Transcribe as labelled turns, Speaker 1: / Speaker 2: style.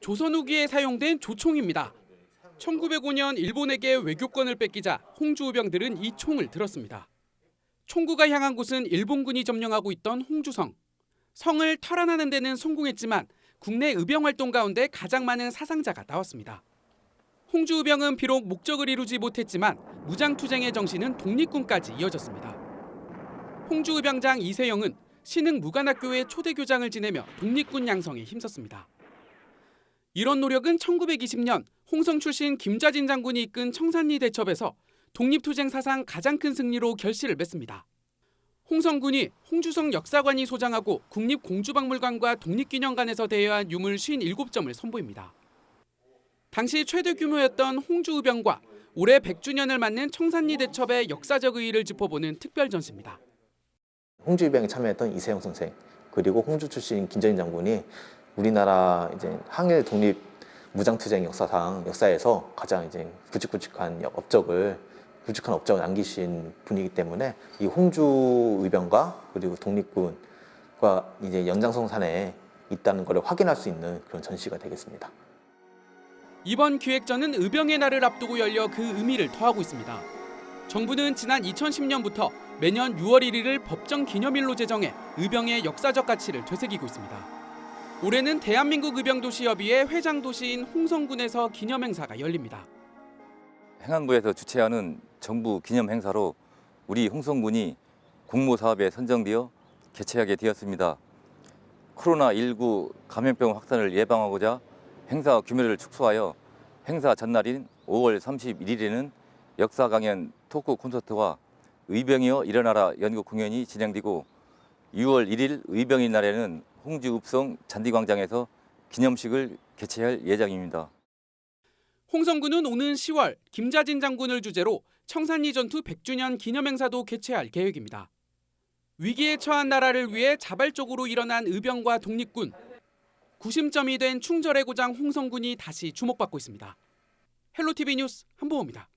Speaker 1: 조선 후기에 사용된 조총입니다. 1905년 일본에게 외교권을 뺏기자 홍주의병들은 이 총을 들었습니다. 총구가 향한 곳은 일본군이 점령하고 있던 홍주성. 성을 탈환하는 데는 성공했지만 국내 의병 활동 가운데 가장 많은 사상자가 나왔습니다. 홍주의병은 비록 목적을 이루지 못했지만 무장투쟁의 정신은 독립군까지 이어졌습니다. 홍주의병장 이세영은 신흥 무관학교의 초대교장을 지내며 독립군 양성에 힘썼습니다. 이런 노력은 1920년 홍성 출신 김좌진 장군이 이끈 청산리 대첩에서 독립투쟁 사상 가장 큰 승리로 결실을 맺습니다. 홍성군이 홍주성 역사관이 소장하고 국립공주박물관과 독립기념관에서 대여한 유물 57점을 선보입니다. 당시 최대 규모였던 홍주의병과 올해 100주년을 맞는 청산리 대첩의 역사적 의의를 짚어보는 특별 전시입니다.
Speaker 2: 홍주입양에 참여했던 이세영 선생 그리고 홍주 출신 김정인 장군이 우리나라 이제 항일 독립 무장투쟁 역사상 역사에서 가장 이제 굵직굵직한 업적을 굵직한 업적을 남기신 분이기 때문에 이 홍주 의병과 그리고 독립군과 이제 연장성산에 있다는 것을 확인할 수 있는 그런 전시가 되겠습니다.
Speaker 1: 이번 기획전은 의병의 날을 앞두고 열려 그 의미를 더하고 있습니다. 정부는 지난 2010년부터 매년 6월 1일을 법정 기념일로 제정해 의병의 역사적 가치를 되새기고 있습니다. 올해는 대한민국 의병도시협의회 회장 도시인 홍성군에서 기념 행사가 열립니다.
Speaker 3: 행안부에서 주최하는 정부 기념 행사로 우리 홍성군이 공모 사업에 선정되어 개최하게 되었습니다. 코로나19 감염병 확산을 예방하고자 행사 규모를 축소하여 행사 전날인 5월 31일에는 역사 강연 토크 콘서트와 의병이여 일어나라 연극 공연이 진행되고 6월 1일 의병의 날에는 홍주 읍성 잔디광장에서 기념식을 개최할 예정입니다.
Speaker 1: 홍성군은 오는 10월 김자진 장군을 주제로 청산리 전투 100주년 기념행사도 개최할 계획입니다. 위기에 처한 나라를 위해 자발적으로 일어난 의병과 독립군. 구심점이 된 충절의 고장 홍성군이 다시 주목받고 있습니다. 헬로티비 뉴스 한보호입니다.